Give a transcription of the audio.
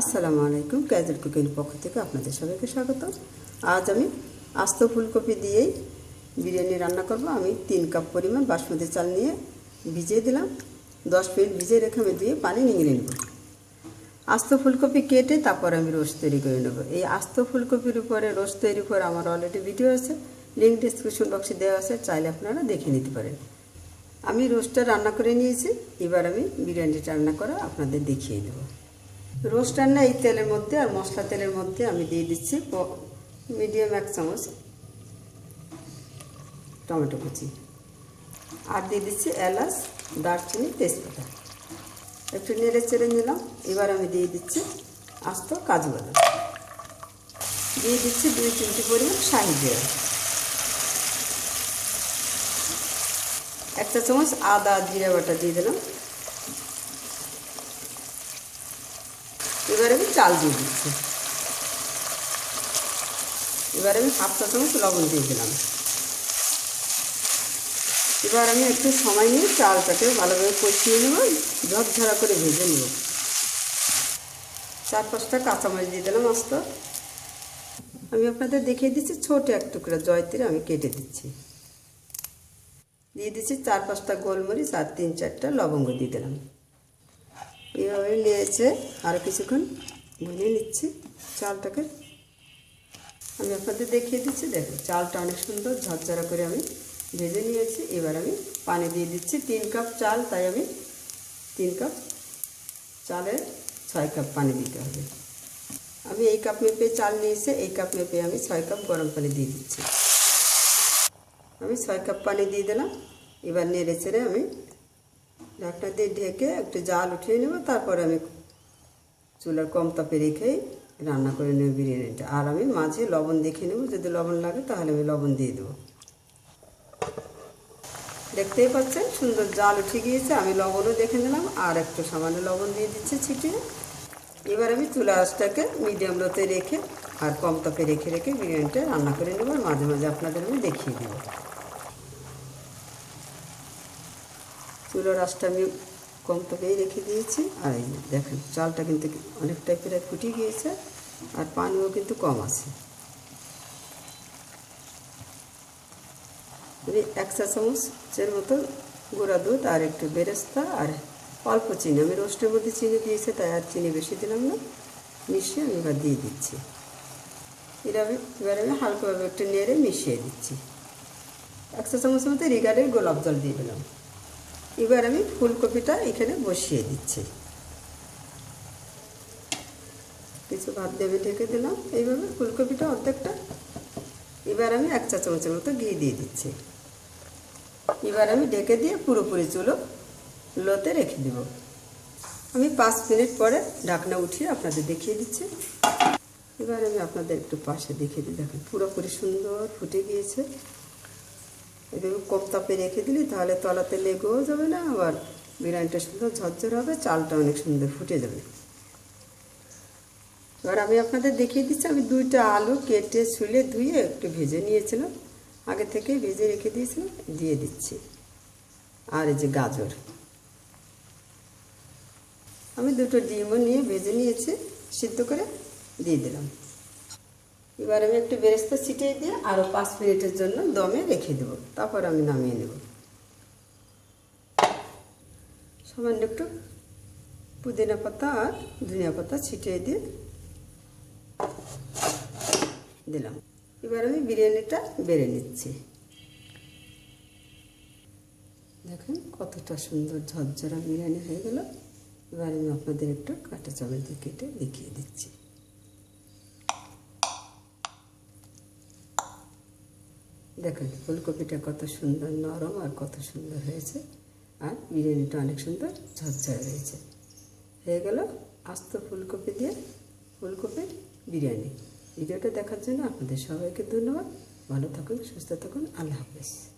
আসসালামু আলাইকুম, casual cooking পক্ষ থেকে আপনাদের সবাইকে স্বাগত। আজ আমি আস্ত ফুলকপি দিয়েই বিরিয়ানি রান্না করব। আমি তিন কাপ পরিমাণ বাসমতি চাল নিয়ে ভিজিয়ে দিলাম। দশ মিনিট ভিজিয়ে রেখে আমি দিয়ে পানি নিংড়ে নেব। আস্ত ফুলকপি কেটে তারপর আমি রোস্ট তৈরি করে নেব। এই আস্ত ফুলকপির উপরে রোস্ট তৈরি করে আমার অলরেডি ভিডিও আছে। লিঙ্ক ডিসক্রিপশন বক্সে দেওয়া আছে, চাইলে আপনারা দেখে নিতে পারেন। আমি রোস্টটা রান্না করে নিয়েছি। এবার আমি বিরিয়ানিটা রান্না করে আপনাদের দেখিয়ে দেবো। রোস্ট রান্না এই তেলের মধ্যে আর মশলা তেলের মধ্যে আমি দিয়ে দিচ্ছি মিডিয়াম এক চামচ টমেটো কুচি। আর দিয়ে দিচ্ছি এলাচ, দারচিনি, তেজপাতা। একটু নেড়ে চেড়ে নিলাম, এবার আমি দিয়ে দিচ্ছি আস্ত কাজু বাদাম। দিয়ে দিচ্ছি দুই চিমটি পরিমাণ শাহি জিরা। একটা চামচ আদা জিরা বাটা দিয়ে দিলাম। এবার আমি চাল দিয়ে দিচ্ছি। এবার আমি হাফ চা চামচ লবণ দিয়ে দিলাম। এবার আমি একটু সময় নিয়ে চালটাকে ভালোভাবে কষিয়ে নেব, ঝরঝরা করে ভেজে নেব। চার পাঁচটা কাঁচামরিচ দিয়ে দিলাম আস্ত আমি আপনাদের দেখিয়ে দিচ্ছি, ছোট এক টুকরা জয়তির আমি কেটে দিচ্ছি। দিয়ে দিচ্ছি চার পাঁচটা গোলমরিচ আর তিন চারটা লবঙ্গ দিয়ে দিলাম। এইভাবে নিয়েছে আরও কিছুক্ষণ ভুনিয়ে নিচ্ছি। চালটাকে আমি আপনাদের দেখিয়ে দিচ্ছি। দেখুন, চালটা অনেক সুন্দর ঝরঝরা করে আমি ভেজে নিয়েছি। এবার আমি পানি দিয়ে দিচ্ছি তিন কাপ চাল, তাই আমি তিন কাপ চালে ছয় কাপ পানি দিতে হবে। আমি এই কাপ মেপে চাল নিয়েছি, এই কাপ মেপে আমি ছয় কাপ গরম পানি দিয়ে দিচ্ছি। আমি ছয় কাপ পানি দিয়ে দিলাম। এবার নেড়ে চেড়ে আমি ঢাকনা দিয়ে ঢেকে একটু জাল উঠিয়ে নেব, তারপরে আমি চুলার কম তাপে রেখেই রান্না করে নেব বিরিয়ানিটা। আর আমি মাঝে লবণ দেখে নেব, যদি লবণ লাগে তাহলে আমি লবণ দিয়ে দেবো। দেখতেই পাচ্ছেন, সুন্দর জাল উঠে গিয়েছে, আমি লবণও দেখে নিলাম, আর একটু সামান্য লবণ দিয়ে দিচ্ছি ছিটিয়ে। এবার আমি চুলা আঁচটাকে মিডিয়াম লোতে রেখে আর কম তাপে রেখে রেখে বিরিয়ানিটা রান্না করে নেব মাঝে মাঝে আপনাদের আমি দেখিয়ে দেবো। চুলোর আঁচটা আমি কম তাপেই রেখে দিয়েছি। আর এই দেখেন, চালটা কিন্তু অনেকটাই প্রায় ফুটে গিয়েছে, আর পানিও কিন্তু কম আছে। আমি এক চা চামচের মতো গুঁড়া দুধ আর একটু বেরেস্তা আর অল্প চিনি। আমি রোস্টের মধ্যে চিনি দিয়েছি, তাই আর চিনি বেশি দিলাম না। মিশিয়ে আমি এবার দিয়ে দিচ্ছি। এভাবে এবার আমি হালকাভাবে একটু নেড়ে মিশিয়ে দিচ্ছি। এক চা চামচের মতো রিগার্ডের গোলাপ জল দিয়ে দিলাম। এবার আমি ফুলকপিটা এখানে বসিয়ে দিচ্ছি। কিছু ভাত দেবে ঢেকে দিলাম, এইভাবে ফুলকপিটা অর্ধেকটা। এবার আমি এক চা চামচের মতো ঘি দিয়ে দিচ্ছি। এবার আমি ঢেকে দিয়ে পুরোপুরি চুলো লোতে রেখে দেব। আমি পাঁচ মিনিট পরে ঢাকনা উঠিয়ে আপনাদের দেখিয়ে দিচ্ছি। এবার আমি আপনাদের একটু পাশে দেখিয়ে দিই। দেখেন পুরোপুরি সুন্দর ফুটে গিয়েছে। এভাবে কম রেখে দিলি তাহলে তলাতে লেগেও যাবে না, আবার বিরিয়ানিটা সুন্দর ঝরঝর হবে, চালটা অনেক সুন্দর ফুটে যাবে। এবার আমি আপনাদের দেখিয়ে দিচ্ছি, আমি দুইটা আলু কেটে, ছুলে, ধুয়ে একটু ভেজে নিয়েছিলাম। আগে থেকে ভেজে রেখে দিয়েছিলাম, দিয়ে দিচ্ছি। আর এই যে গাজর। আমি দুটো ডিমও নিয়ে ভেজে নিয়েছি, সিদ্ধ করে দিয়ে দিলাম। এবার আমি একটু বেরেস্তা ছিটিয়ে দিয়ে আরও পাঁচ মিনিটের জন্য দমে রেখে দেব। তারপর আমি নামিয়ে নেব। সামান্য একটু পুদিনা পাতা আর ধনিয়া পাতা ছিটিয়ে দিয়ে দিলাম। এবার আমি বিরিয়ানিটা বেড়ে নিচ্ছি। দেখেন কতটা সুন্দর ঝরঝরা বিরিয়ানি হয়ে গেল। এবার আমি আপনাদের একটু কাঁটা চামচ দিয়ে কেটে দেখিয়ে দিচ্ছি। দেখেন, ফুলকপিটা কত সুন্দর নরম আর কত সুন্দর হয়েছে। আর বিরিয়ানিটা অনেক সুন্দর ঝরঝরে হয়েছে। হয়ে গেল আস্ত ফুলকপি দিয়ে ফুলকপির বিরিয়ানি। ভিডিওটা দেখার জন্য আপনাদের সবাইকে ধন্যবাদ। ভালো থাকুন, সুস্থ থাকুন। আল্লাহ হাফেজ।